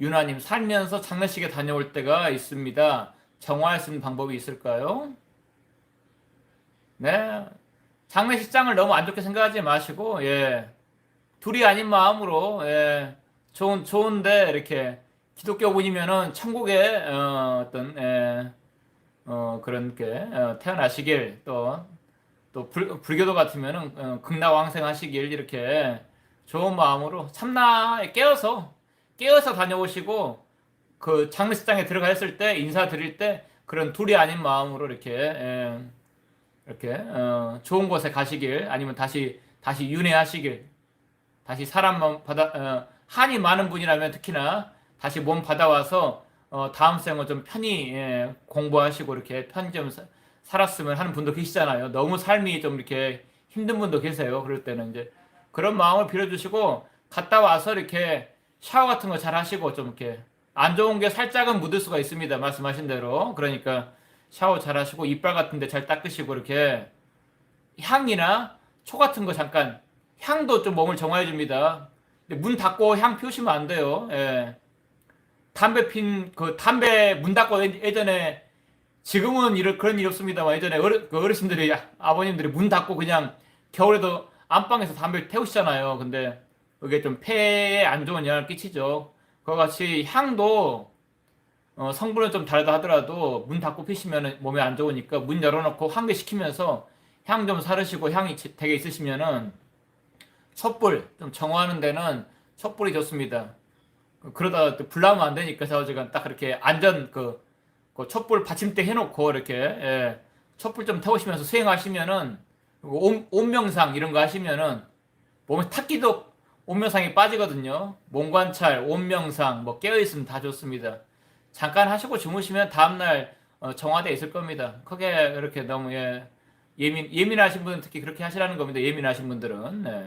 유나님 살면서 장례식에 다녀올 때가 있습니다. 정화할 수 있는 방법이 있을까요? 네. 장례식장을 너무 안 좋게 생각하지 마시고, 예. 둘이 아닌 마음으로, 예. 좋은, 좋은데, 이렇게, 기독교 분이면은 천국에, 어, 어떤, 예. 어, 그런 게, 어, 태어나시길, 또, 또, 불, 불교도 같으면은, 어, 극락왕생하시길, 이렇게, 좋은 마음으로, 참나에 깨어서, 깨어서 다녀오시고, 그 장례식장에 들어갔을 때, 인사드릴 때, 그런 둘이 아닌 마음으로, 이렇게, 예. 이렇게 어, 좋은 곳에 가시길 아니면 다시 다시 윤회하시길 다시 사람만 받아 어, 한이 많은 분이라면 특히나 다시 몸 받아와서 어, 다음 생을 좀 편히 예, 공부하시고 이렇게 편히 좀 사- 살았으면 하는 분도 계시잖아요. 너무 삶이 좀 이렇게 힘든 분도 계세요. 그럴 때는 이제 그런 마음을 빌어주시고 갔다 와서 이렇게 샤워 같은 거 잘 하시고 좀 이렇게 안 좋은 게 살짝은 묻을 수가 있습니다. 말씀하신 대로 그러니까 샤워 잘 하시고 이빨 같은 데 잘 닦으시고 이렇게 향이나 초 같은 거 잠깐 향도 좀 몸을 정화해 줍니다. 문 닫고 향 피우시면 안 돼요. 예. 담배 핀 그 담배 문 닫고 예- 예전에 지금은 이런 그런 일이 없습니다만 예전에 어르, 그 어르신들이 아버님들이 문 닫고 그냥 겨울에도 안방에서 담배를 태우시잖아요. 근데 그게 좀 폐에 안 좋은 영향을 끼치죠. 그와 같이 향도 어, 성분은 좀 다르다 하더라도 문 닫고 피시면 몸에 안 좋으니까 문 열어놓고 환기시키면서 향 좀 사르시고 향이 지- 되게 있으시면은 촛불 좀 정화하는 데는 촛불이 좋습니다. 그- 그러다 또 불나면 안 되니까 제가 딱 그렇게 안전 그, 그 촛불 받침대 해놓고 이렇게 예, 촛불 좀 태우시면서 수행하시면은 그리고 온, 온명상 이런 거 하시면은 몸에 탁기도 온명상이 빠지거든요. 몸 관찰, 온명상 뭐 깨어 있으면 다 좋습니다. 잠깐 하시고 주무시면 다음날 어, 정화돼 있을 겁니다. 크게 이렇게 너무 예, 예민 예민하신 분은 특히 그렇게 하시라는 겁니다. 예민하신 분들은. 네.